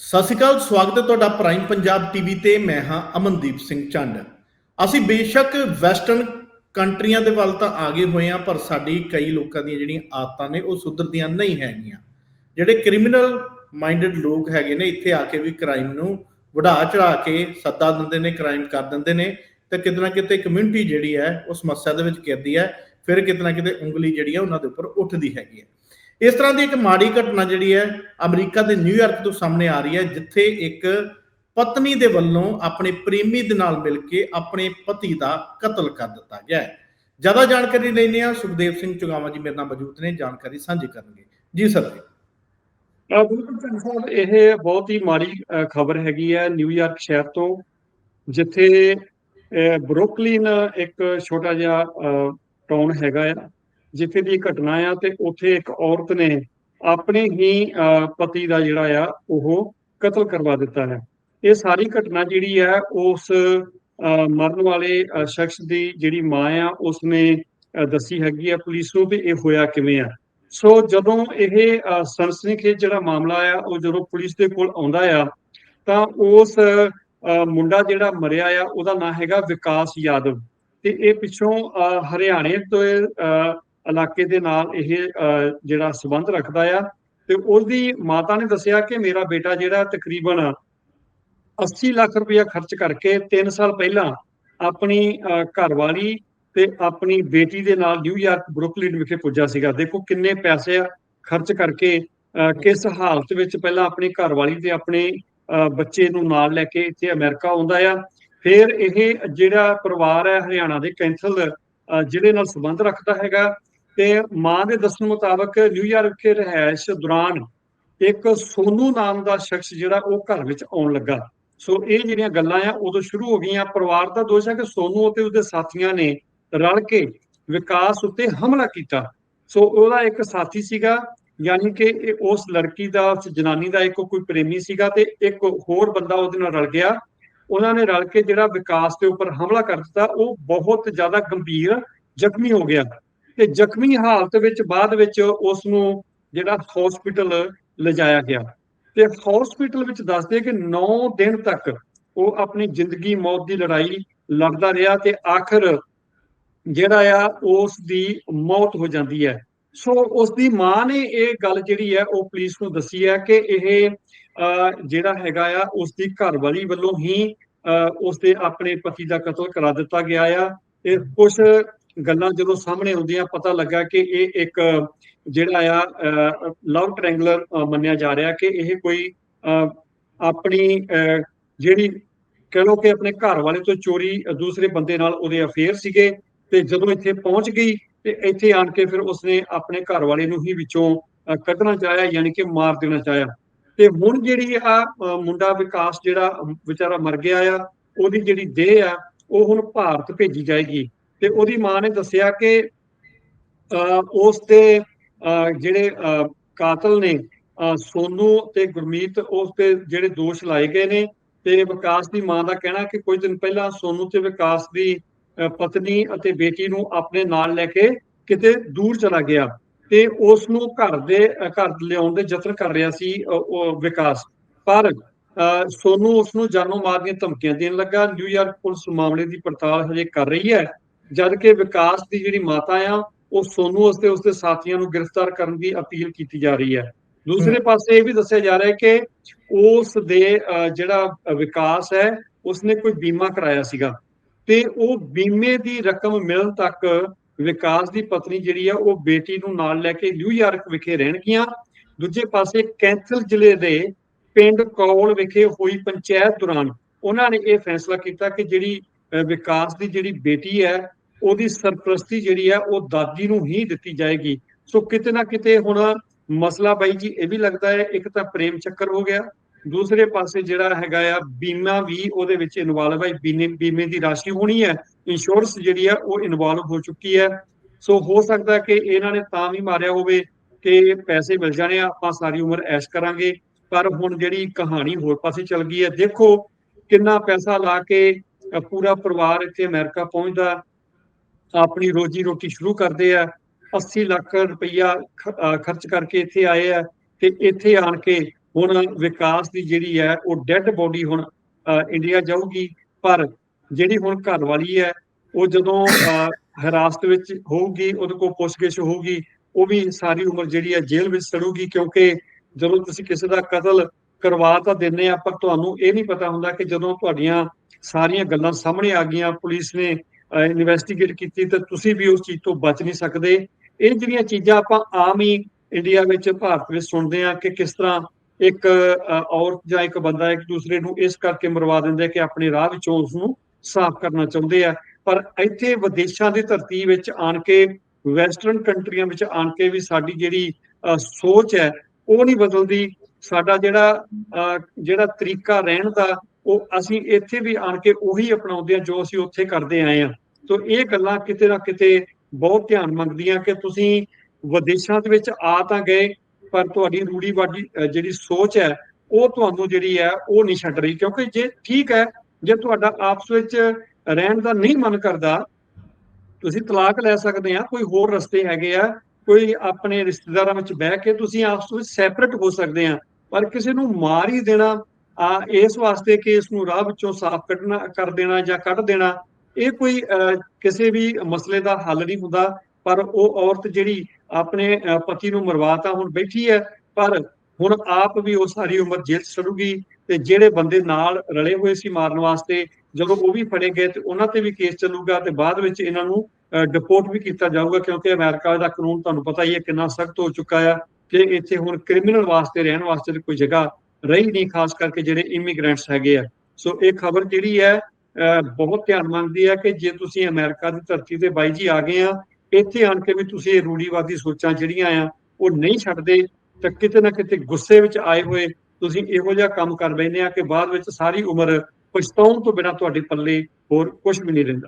ਸਤਿ ਸ਼੍ਰੀ ਅਕਾਲ, ਸਵਾਗਤ ਹੈ ਤੁਹਾਡਾ ਪ੍ਰਾਈਮ ਪੰਜਾਬ ਟੀਵੀ ਤੇ, ਮੈਂ ਹਾਂ ਅਮਨਦੀਪ ਸਿੰਘ ਚੰਡ ਅਸੀਂ ਬੇਸ਼ੱਕ ਵੈਸਟਰਨ ਕੰਟਰੀਆਂ ਦੇ ਵੱਲ ਤਾਂ ਆ ਗਏ ਹੋਏ ਹਾਂ, ਪਰ ਸਾਡੀ ਕਈ ਲੋਕਾਂ ਦੀਆਂ ਜਿਹੜੀਆਂ ਆਦਤਾਂ ਨੇ, ਉਹ ਸੁਧਰਦੀਆਂ ਨਹੀਂ ਹੈਗੀਆਂ। ਜਿਹੜੇ ਕ੍ਰਿਮੀਨਲ ਮਾਈਂਡਡ ਲੋਕ ਹੈਗੇ ਨੇ, ਇੱਥੇ ਆ ਕੇ ਵੀ ਕ੍ਰਾਈਮ ਨੂੰ ਵਢਾ ਚੜਾ ਕੇ ਸੱਦਾ ਦਿੰਦੇ ਨੇ ਕ੍ਰਾਈਮ ਕਰ ਦਿੰਦੇ ਨੇ, ਤੇ ਕਿਤੇ ਨਾ ਕਿਤੇ ਕਮਿਊਨਿਟੀ ਜਿਹੜੀ ਹੈ ਉਹ ਸਮੱਸਿਆ ਦੇ ਵਿੱਚ ਘਿਰਦੀ ਹੈ, ਫਿਰ ਕਿਤੇ ਨਾ ਕਿਤੇ ਉਂਗਲੀ ਜਿਹੜੀ ਹੈ, ਉਹਨਾਂ ਦੇ ਉੱਪਰ ਉੱਠਦੀ ਹੈਗੀ ਹੈ। ਇਸ ਤਰ੍ਹਾਂ ਦੀ ਇੱਕ ਮਾੜੀ ਘਟਨਾ ਜਿਹੜੀ ਹੈ ਅਮਰੀਕਾ ਦੇ ਨਿਊਯਾਰਕ ਤੋਂ ਸਾਹਮਣੇ ਆ ਰਹੀ ਹੈ ਜਿੱਥੇ ਇੱਕ ਪਤਨੀ ਦੇ ਵੱਲੋਂ ਆਪਣੇ ਪ੍ਰੇਮੀ ਦੇ ਨਾਲ ਮਿਲ ਕੇ ਆਪਣੇ ਪਤੀ ਦਾ ਕਤਲ ਕਰ ਦਿੱਤਾ ਗਿਆ ਹੈ। ਜ਼ਿਆਦਾ ਜਾਣਕਾਰੀ ਲੈਣੇ ਆ ਸੁਖਦੇਵ ਸਿੰਘ ਚੁਗਾਵਾ ਜੀ ਮੇਰੇ ਨਾਲ ਮੌਜੂਦ ਨੇ ਜਾਣਕਾਰੀ ਸਾਂਝੀ ਕਰਨਗੇ। ਜੀ ਸਰ ਬਿਲਕੁਲ ਸਾਹਿਬ ਇਹ ਬਹੁਤ ਹੀ ਮਾੜੀ ਖਬਰ ਹੈਗੀ ਹੈ ਨਿਊਯਾਰਕ ਸ਼ਹਿਰ ਤੋਂ ਜਿੱਥੇ ਅਹ, ਇੱਕ ਛੋਟਾ ਜਿਹਾ ਟਾਊਨ ਹੈਗਾ ਆ ਜਿੱਥੇ ਦੀ ਘਟਨਾ ਆ ਤੇ ਉੱਥੇ ਇੱਕ ਔਰਤ ਨੇ ਆਪਣੇ ਹੀ ਪਤੀ ਦਾ ਜਿਹੜਾ ਆ ਉਹ ਕਤਲ ਕਰਵਾ ਦਿੱਤਾ ਹੈ। ਇਹ ਸਾਰੀ ਘਟਨਾ ਜਿਹੜੀ ਹੈ ਉਸ ਮਰਨ ਵਾਲੇ ਸ਼ਖਸ ਦੀ ਜਿਹੜੀ ਮਾਂ ਆ ਉਸਨੇ ਦੱਸੀ ਹੈਗੀ ਆ ਪੁਲਿਸ ਨੂੰ ਵੀ ਇਹ ਹੋਇਆ ਕਿਵੇਂ ਆ। ਸੋ ਜਦੋਂ ਇਹ ਸਨਸਨੀਖੇਜ਼ ਜਿਹੜਾ ਮਾਮਲਾ ਆ ਉਹ ਜਦੋਂ ਪੁਲਿਸ ਦੇ ਕੋਲ ਆਉਂਦਾ ਆ ਤਾਂ ਉਸ ਮੁੰਡਾ ਜਿਹੜਾ ਮਰਿਆ ਆ ਉਹਦਾ ਨਾਂ ਹੈਗਾ ਵਿਕਾਸ ਯਾਦਵ। ਤੇ ਇਹ ਪਿੱਛੋਂ ਅ, ਹਰਿਆਣੇ ਤੋਂ ਅ, ਇਲਾਕੇ ਦੇ ਨਾਲ ਇਹ ਜਿਹੜਾ ਸਬੰਧ ਰੱਖਦਾ ਆ ਤੇ ਉਹਦੀ ਮਾਤਾ ਨੇ ਦੱਸਿਆ ਕਿ ਮੇਰਾ ਬੇਟਾ ਜਿਹੜਾ ਤਕਰੀਬਨ 80 ਲੱਖ ਰੁਪਇਆ ਖਰਚ ਕਰਕੇ 3 ਸਾਲ ਪਹਿਲਾਂ ਆਪਣੀ ਅ, ਘਰਵਾਲੀ ਤੇ ਆਪਣੀ ਬੇਟੀ ਦੇ ਨਾਲ ਨਿਊਯਾਰਕ ਬਰੁਕਲਿਨ ਵਿਖੇ ਪੁੱਜਾ ਸੀਗਾ। ਦੇਖੋ ਕਿੰਨੇ ਪੈਸੇ ਖਰਚ ਕਰਕੇ ਅਹ, ਕਿਸ ਹਾਲਤ ਵਿੱਚ ਪਹਿਲਾਂ ਆਪਣੀ ਘਰਵਾਲੀ ਤੇ ਆਪਣੇ ਅਹ, ਬੱਚੇ ਨੂੰ ਨਾਲ ਲੈ ਕੇ ਇੱਥੇ ਅਮਰੀਕਾ ਆਉਂਦਾ ਆ। ਫਿਰ ਇਹ ਜਿਹੜਾ ਪਰਿਵਾਰ ਹੈ ਹਰਿਆਣਾ ਦੇ ਕੈਂਥਲ ਅਹ, ਜ਼ਿਲ੍ਹੇ ਨਾਲ ਸੰਬੰਧ ਰੱਖਦਾ ਹੈਗਾ ਤੇ ਮਾਂ ਦੇ ਦੱਸਣ ਮੁਤਾਬਕ ਨਿਊਯਾਰਕ ਕੇ ਰਹਿائش ਦੌਰਾਨ ਇੱਕ ਸੋਨੂ ਨਾਮ ਦਾ ਸ਼ਖਸ ਜਿਹੜਾ ਉਹ ਘਰ ਵਿੱਚ ਆਉਣ ਲੱਗਾ। ਸੋ ਇਹ ਜਿਹੜੀਆਂ ਗੱਲਾਂ ਆ, ਉਦੋਂ ਸ਼ੁਰੂ ਹੋ ਗਈਆਂ। ਪਰਿਵਾਰ ਦਾ ਦੋਸ਼ ਹੈ ਕਿ ਸੋਨੂ ਅਤੇ ਉਸਦੇ ਸਾਥੀਆਂ ਨੇ ਰਲ ਕੇ ਵਿਕਾਸ ਉੱਤੇ ਹਮਲਾ ਕੀਤਾ। ਸੋ ਉਹਦਾ ਇੱਕ ਸਾਥੀ ਸੀਗਾ, ਯਾਨੀ ਕਿ ਉਸ ਲੜਕੀ ਦਾ, ਉਸ ਜਨਾਨੀ ਦਾ ਇੱਕ ਕੋਈ ਪ੍ਰੇਮੀ ਸੀਗਾ ਤੇ ਇੱਕ ਹੋਰ ਬੰਦਾ ਉਹਦੇ ਨਾਲ ਰਲ ਗਿਆ। ਉਹਨਾਂ ਨੇ ਰਲ ਕੇ ਜਿਹੜਾ ਵਿਕਾਸ ਦੇ ਉੱਪਰ ਹਮਲਾ ਕਰ ਦਿੱਤਾ, ਉਹ ਬਹੁਤ ਜ਼ਿਆਦਾ ਗੰਭੀਰ ਜ਼ਖਮੀ ਹੋ ਗਿਆ। ਤੇ ਜ਼ਖਮੀ ਹਾਲਤ ਵਿੱਚ ਬਾਅਦ ਵਿੱਚ ਉਸ ਨੂੰ ਜਿਹੜਾ ਹਸਪੀਟਲ ਲਿਜਾਇਆ ਗਿਆ। ਤੇ ਹਸਪੀਟਲ ਵਿੱਚ ਦੱਸਦੇ ਕਿ 9 ਦਿਨ ਤੱਕ ਉਹ ਆਪਣੀ ਜ਼ਿੰਦਗੀ ਮੌਤ ਦੀ ਲੜਾਈ ਲੜਦਾ ਰਿਹਾ ਤੇ ਆਖਰ ਜਿਹੜਾ ਆ ਉਸ ਦੀ ਮੌਤ ਹੋ ਜਾਂਦੀ ਹੈ। ਸੋ ਉਸ ਦੀ ਮਾਂ ਨੇ ਇਹ ਗੱਲ ਜਿਹੜੀ ਹੈ ਉਹ ਪੁਲਿਸ ਨੂੰ ਦੱਸੀ ਹੈ ਕਿ ਇਹ ਅਹ, ਜਿਹੜਾ ਹੈਗਾ ਆ ਉਸ ਦੀ ਘਰਵਾਲੀ ਵੱਲੋਂ ਹੀ ਅਹ, ਉਸ ਦੇ ਆਪਣੇ ਪਤੀ ਦਾ ਕਤਲ ਕਰਾ ਦਿੱਤਾ ਗਿਆ ਆ ਤੇ ਕੁਝ ਗੱਲਾਂ ਜਦੋਂ ਸਾਹਮਣੇ ਆਉਂਦੀਆਂ ਪਤਾ ਲੱਗਾ ਕਿ ਇਹ ਇੱਕ ਜਿਹੜਾ ਆ ਲਵ ਟ੍ਰਾਇੰਗਲਰ ਮੰਨਿਆ ਜਾ ਰਿਹਾ ਕਿ ਇਹ ਕੋਈ ਅਹ, ਆਪਣੀ ਅਹ, ਜਿਹੜੀ ਕਹ ਲੋ ਕਿ ਆਪਣੇ ਘਰ ਵਾਲੇ ਤੋਂ ਚੋਰੀ ਦੂਸਰੇ ਬੰਦੇ ਨਾਲ ਉਹਦੇ ਅਫੇਅਰ ਸੀਗੇ ਤੇ ਜਦੋਂ ਇੱਥੇ ਪਹੁੰਚ ਗਈ ਤੇ ਇੱਥੇ ਆਣ ਕੇ ਫਿਰ ਉਸਨੇ ਆਪਣੇ ਘਰ ਵਾਲੇ ਨੂੰ ਹੀ ਵਿੱਚੋਂ ਕੱਢਣਾ ਚਾਹਿਆ ਯਾਨੀ ਕਿ ਮਾਰ ਦੇਣਾ ਚਾਹਿਆ। ਤੇ ਹੁਣ ਜਿਹੜੀ ਆ ਮੁੰਡਾ ਵਿਕਾਸ ਜਿਹੜਾ ਵਿਚਾਰਾ ਮਰ ਗਿਆ ਆ ਉਹਦੀ ਜਿਹੜੀ ਦੇਹ ਆ ਉਹ ਹੁਣ ਭਾਰਤ ਭੇਜੀ ਜਾਏਗੀ। ਤੇ ਉਹਦੀ ਮਾਂ ਨੇ ਦੱਸਿਆ ਕਿ ਅਹ, ਉਸ ਦੇ ਅਹ, ਜਿਹੜੇ ਅਹ, ਕਾਤਲ ਨੇ ਅਹ, ਸੋਨੂ ਤੇ ਗੁਰਮੀਤ ਉਸ ਤੇ ਜਿਹੜੇ ਦੋਸ਼ ਲਾਏ ਗਏ ਨੇ ਤੇ ਵਿਕਾਸ ਦੀ ਮਾਂ ਦਾ ਕਹਿਣਾ ਕਿ ਕੁਝ ਦਿਨ ਪਹਿਲਾਂ ਸੋਨੂ ਤੇ ਵਿਕਾਸ ਦੀ ਪਤਨੀ ਅਤੇ ਬੇਟੀ ਨੂੰ ਆਪਣੇ ਨਾਲ ਲੈ ਕੇ ਕਿਤੇ ਦੂਰ ਚਲਾ ਗਿਆ ਤੇ ਉਸ ਨੂੰ ਘਰ ਦੇ ਘਰ ਲਿਆਉਣ ਦੇ ਯਤਨ ਕਰ ਰਿਹਾ ਸੀ ਉਹ ਵਿਕਾਸ। ਪਰ ਅਹ ਸੋਨੂ ਉਸ ਨੂੰ ਜਾਨੋਂ ਮਾਰ ਦੀਆਂ ਧਮਕੀਆਂ ਦੇਣ ਲੱਗਾ। ਨਿਊਯਾਰਕ ਪੁਲਿਸ ਮਾਮਲੇ ਦੀ ਪੜਤਾਲ ਹਜੇ ਕਰ ਰਹੀ ਹੈ। ਜਦ ਕਿ ਵਿਕਾਸ ਦੀ ਜਿਹੜੀ ਮਾਤਾ ਆ ਉਹ ਸੋਨੂ ਅਤੇ ਉਸਦੇ ਸਾਥੀਆਂ ਨੂੰ ਗ੍ਰਿਫਤਾਰ ਕਰਨ ਦੀ ਅਪੀਲ ਕੀਤੀ ਜਾ ਰਹੀ ਹੈ। ਦੂਸਰੇ ਪਾਸੇ ਇਹ ਵੀ ਦੱਸਿਆ ਜਾ ਰਿਹਾ ਹੈ ਕਿ ਉਸ ਦੇ ਜਿਹੜਾ ਵਿਕਾਸ ਹੈ ਉਸਨੇ ਕੋਈ ਬੀਮਾ ਕਰਾਇਆ ਸੀਗਾ। ਤੇ ਉਹ ਬੀਮੇ ਦੀ ਰਕਮ ਮਿਲਣ ਤੱਕ ਵਿਕਾਸ ਦੀ ਪਤਨੀ ਜਿਹੜੀ ਆ ਉਹ ਬੇਟੀ ਨੂੰ ਨਾਲ ਲੈ ਕੇ ਨਿਊਯਾਰਕ ਵਿਖੇ ਰਹਿਣਗੀਆਂ। ਦੂਜੇ ਪਾਸੇ ਕੈਂਥਲ ਜ਼ਿਲ੍ਹੇ ਦੇ ਪਿੰਡ ਕੌਲ ਵਿਖੇ ਹੋਈ ਪੰਚਾਇਤ ਦੌਰਾਨ ਉਹਨਾਂ ਨੇ ਇਹ ਫੈਸਲਾ ਕੀਤਾ ਕਿ ਜਿਹੜੀ ਵਿਕਾਸ ਦੀ ਜਿਹੜੀ ਬੇਟੀ ਹੈ ਉਹਦੀ ਸਰਪ੍ਰਸਤੀ ਜਿਹੜੀ ਹੈ ਉਹ ਦਾਦੀ ਨੂੰ ਹੀ ਦਿੱਤੀ ਜਾਏਗੀ। ਸੋ ਕਿਤੇ ਨਾ ਕਿਤੇ ਹੁਣ ਮਸਲਾ ਬਾਈ ਜੀ, ਇਹ ਵੀ ਲੱਗਦਾ ਹੈ, ਇੱਕ ਤਾਂ ਪ੍ਰੇਮ ਚੱਕਰ ਹੋ ਗਿਆ। ਦੂਸਰੇ ਪਾਸੇ ਜਿਹੜਾ ਹੈਗਾ ਆ, ਬੀਮਾ ਵੀ ਉਹਦੇ ਵਿੱਚ ਇਨਵੋਲਵ ਹੈ ਬੀਮੇ ਬੀਮੇ ਦੀ ਰਾਸ਼ੀ ਹੋਣੀ ਹੈ। ਇੰਸ਼ੋਰੈਂਸ ਜਿਹੜੀ ਆ, ਉਹ ਇਨਵੋਲਵ ਹੋ ਚੁੱਕੀ ਹੈ। ਸੋ ਹੋ ਸਕਦਾ ਕਿ ਇਹਨਾਂ ਨੇ ਤਾਂ ਵੀ ਮਾਰਿਆ ਹੋਵੇ ਕਿ ਪੈਸੇ ਮਿਲ ਜਾਣੇ ਆ, ਆਪਾਂ ਸਾਰੀ ਉਮਰ ਐਸ਼ ਕਰਾਂਗੇ। ਪਰ ਹੁਣ ਜਿਹੜੀ ਕਹਾਣੀ ਹੋਰ ਪਾਸੇ ਚੱਲ ਗਈ ਹੈ, ਦੇਖੋ ਕਿੰਨਾ ਪੈਸਾ ਲਾ ਕੇ ਪੂਰਾ ਪਰਿਵਾਰ ਇੱਥੇ ਅਮਰੀਕਾ ਪਹੁੰਚਦਾ। ਆਪਣੀ ਰੋਜੀ ਰੋਟੀ ਸ਼ੁਰੂ ਕਰਦੇ ਆ 80 ਲੱਖ ਰੁਪਈਆ ਖਰਚ ਕਰਕੇ ਇੱਥੇ ਆਏ ਆ ਤੇ ਇੱਥੇ ਆਣ ਕੇ ਹੁਣ ਵਿਕਾਸ ਦੀ ਜਿਹੜੀ ਹੈ ਉਹ ਡੈੱਡ ਬੋਡੀ ਹੁਣ ਇੰਡੀਆ ਜਾਊਗੀ। ਪਰ ਜਿਹੜੀ ਹੁਣ ਘਰ ਵਾਲੀ ਹੈ ਉਹ ਜਦੋਂ ਅ, ਹਿਰਾਸਤ ਵਿੱਚ ਹੋਊਗੀ ਉਹਦੇ ਕੋਲ ਪੁੱਛਗਿੱਛ ਹੋਊਗੀ ਉਹ ਵੀ ਸਾਰੀ ਉਮਰ ਜਿਹੜੀ ਹੈ ਜੇਲ੍ਹ ਵਿੱਚ ਸੜੂਗੀ ਕਿਉਂਕਿ ਜਦੋਂ ਤੁਸੀਂ ਕਿਸੇ ਦਾ ਕਤਲ ਕਰਵਾ ਤਾਂ ਦਿੰਦੇ ਆ ਪਰ ਤੁਹਾਨੂੰ ਇਹ ਨਹੀਂ ਪਤਾ ਹੁੰਦਾ ਕਿ ਜਦੋਂ ਤੁਹਾਡੀਆਂ ਸਾਰੀਆਂ ਗੱਲਾਂ ਸਾਹਮਣੇ ਆ ਗਈਆਂ ਪੁਲਿਸ ਨੇ ਇਨਵੈਸਟੀਗੇਟ ਕੀਤੀ ਤਾਂ ਤੁਸੀਂ ਵੀ ਉਸ ਚੀਜ਼ ਤੋਂ ਬਚ ਨਹੀਂ ਸਕਦੇ। ਇਹ ਜਿਹੜੀਆਂ ਚੀਜ਼ਾਂ ਆਪਾਂ ਆਮ ਹੀ ਇੰਡੀਆ ਵਿੱਚ ਭਾਰਤ ਵਿੱਚ ਸੁਣਦੇ ਆ ਕਿ ਕਿਸ ਤਰ੍ਹਾਂ ਇੱਕ ਔਰਤ ਜਾਂ ਇੱਕ ਬੰਦਾ ਇੱਕ ਦੂਸਰੇ ਨੂੰ ਇਸ ਕਰਕੇ ਮਰਵਾ ਦਿੰਦੇ ਕਿ ਆਪਣੇ ਰਾਹ ਵਿੱਚੋਂ ਉਸ ਨੂੰ ਸਾਫ਼ ਕਰਨਾ ਚਾਹੁੰਦੇ ਆ। ਪਰ ਇੱਥੇ ਵਿਦੇਸ਼ਾਂ ਦੀ ਧਰਤੀ ਵਿੱਚ ਆਣ ਕੇ ਵੈਸਟਰਨ ਕੰਟਰੀਆਂ ਵਿੱਚ ਆਣ ਕੇ ਵੀ ਸਾਡੀ ਜਿਹੜੀ ਅ, ਸੋਚ ਹੈ ਉਹ ਨਹੀਂ ਬਦਲਦੀ। ਸਾਡਾ ਜਿਹੜਾ ਅ, ਜਿਹੜਾ ਤਰੀਕਾ ਰਹਿਣ ਦਾ ਉਹ ਅਸੀਂ ਇੱਥੇ ਵੀ ਆਣ ਕੇ ਉਹੀ ਅਪਣਾਉਂਦੇ ਆ ਜੋ ਅਸੀਂ ਉੱਥੇ ਕਰਦੇ ਆਏ ਆ ਤੋਂ ਇਹ ਗੱਲਾਂ ਕਿਤੇ ਨਾ ਕਿਤੇ ਬਹੁਤ ਧਿਆਨ ਮੰਗਦੀਆਂ ਕਿ ਤੁਸੀਂ ਵਿਦੇਸ਼ਾਂ ਦੇ ਵਿੱਚ ਆ ਤਾਂ ਗਏ ਪਰ ਤੁਹਾਡੀ ਰੂੜੀਵਾਦੀ ਅ, ਜਿਹੜੀ ਸੋਚ ਹੈ ਉਹ ਤੁਹਾਨੂੰ ਜਿਹੜੀ ਹੈ ਉਹ ਨਹੀਂ ਛੱਡ ਰਹੀ। ਕਿਉਂਕਿ ਜੇ ਠੀਕ ਹੈ ਜੇ ਤੁਹਾਡਾ ਆਪਸ ਵਿੱਚ ਰਹਿਣ ਦਾ ਨਹੀਂ ਮਨ ਕਰਦਾ ਤੁਸੀਂ ਤਲਾਕ ਲੈ ਸਕਦੇ ਆ ਕੋਈ ਹੋਰ ਰਸਤੇ ਹੈਗੇ ਆ ਕੋਈ ਆਪਣੇ ਰਿਸ਼ਤੇਦਾਰਾਂ ਵਿੱਚ ਬਹਿ ਕੇ ਤੁਸੀਂ ਆਪਸ ਵਿੱਚ ਸੈਪਰੇਟ ਹੋ ਸਕਦੇ ਆ ਪਰ ਕਿਸੇ ਨੂੰ ਮਾਰ ਹੀ ਦੇਣਾ ਇਸ ਵਾਸਤੇ ਕਿ ਇਸ ਨੂੰ ਰਾਹ ਵਿੱਚੋਂ ਸਾਫ਼ ਕੱਢਣਾ ਕਰ ਦੇਣਾ ਜਾਂ ਕੱਢ ਦੇਣਾ ਇਹ ਕੋਈ ਅਹ, ਕਿਸੇ ਵੀ ਮਸਲੇ ਦਾ ਹੱਲ ਨਹੀਂ ਹੁੰਦਾ ਪਰ ਉਹ ਔਰਤ ਜਿਹੜੀ ਆਪਣੇ ਪਤੀ ਨੂੰ ਮਰਵਾਤਾ ਹੁਣ ਬੈਠੀ ਹੈ ਪਰ ਹੁਣ ਆਪ ਵੀ ਉਹ ਸਾਰੀ ਉਮਰ ਜੇਲ੍ਹ 'ਚ ਤੇ ਜਿਹੜੇ ਬੰਦੇ ਨਾਲ ਰਲੇ ਹੋਏ ਸੀ ਮਾਰਨ ਵਾਸਤੇ ਜਦੋਂ ਉਹ ਵੀ ਫੜੇ ਗਏ ਤੇ ਉਹਨਾਂ ਤੇ ਵੀ ਕੇਸ ਚੱਲੂਗਾ ਤੇ ਬਾਅਦ ਵਿੱਚ ਇਹਨਾਂ ਨੂੰ ਡਿਪੋਰਟ ਵੀ ਕੀਤਾ ਜਾਊਗਾ ਕਿਉਂਕਿ ਅਮਰੀਕਾ ਦਾ ਕਾਨੂੰਨ ਤੁਹਾਨੂੰ ਪਤਾ ਹੀ ਹੈ ਕਿੰਨਾ ਸਖਤ ਹੋ ਚੁੱਕਾ ਆ ਕਿ ਇੱਥੇ ਹੁਣ ਕ੍ਰਿਮੀਨਲ ਵਾਸਤੇ ਰਹਿਣ ਵਾਸਤੇ ਕੋਈ ਜਗ੍ਹਾ ਰਹੀ ਨਹੀਂ, ਖਾਸ ਕਰਕੇ ਜਿਹੜੇ ਇਮੀਗ੍ਰੈਂਟਸ ਹੈਗੇ ਆ। ਸੋ ਇਹ ਖਬਰ ਜਿਹੜੀ ਹੈ ਬਹੁਤ ਧਿਆਨ ਮੰਗਦੀ ਹੈ ਕਿ ਜੇ ਤੁਸੀਂ ਅਮਰੀਕਾ ਦੀ ਧਰਤੀ ਤੇ ਬਾਈ ਜੀ ਆ ਗਏ ਆ, ਇੱਥੇ ਆਣ ਕੇ ਵੀ ਤੁਸੀਂ ਇਹ ਰੂੜੀਵਾਦੀ ਸੋਚਾਂ ਜਿਹੜੀਆਂ ਆ, ਉਹ ਨਹੀਂ ਛੱਡਦੇ ਤਾਂ ਕਿਤੇ ਨਾ ਕਿਤੇ ਗੁੱਸੇ ਵਿੱਚ ਆਏ ਹੋਏ ਤੁਸੀਂ ਇਹੋ ਜਿਹਾ ਕੰਮ ਕਰ ਬੈਠੇ ਆ ਕਿ ਬਾਅਦ ਵਿੱਚ ਸਾਰੀ ਉਮਰ ਪਛਤਾਉਣ ਤੋਂ ਬਿਨਾਂ ਤੁਹਾਡੇ ਪੱਲੇ ਹੋਰ ਕੁਝ ਵੀ ਨਹੀਂ ਰਹਿੰਦਾ।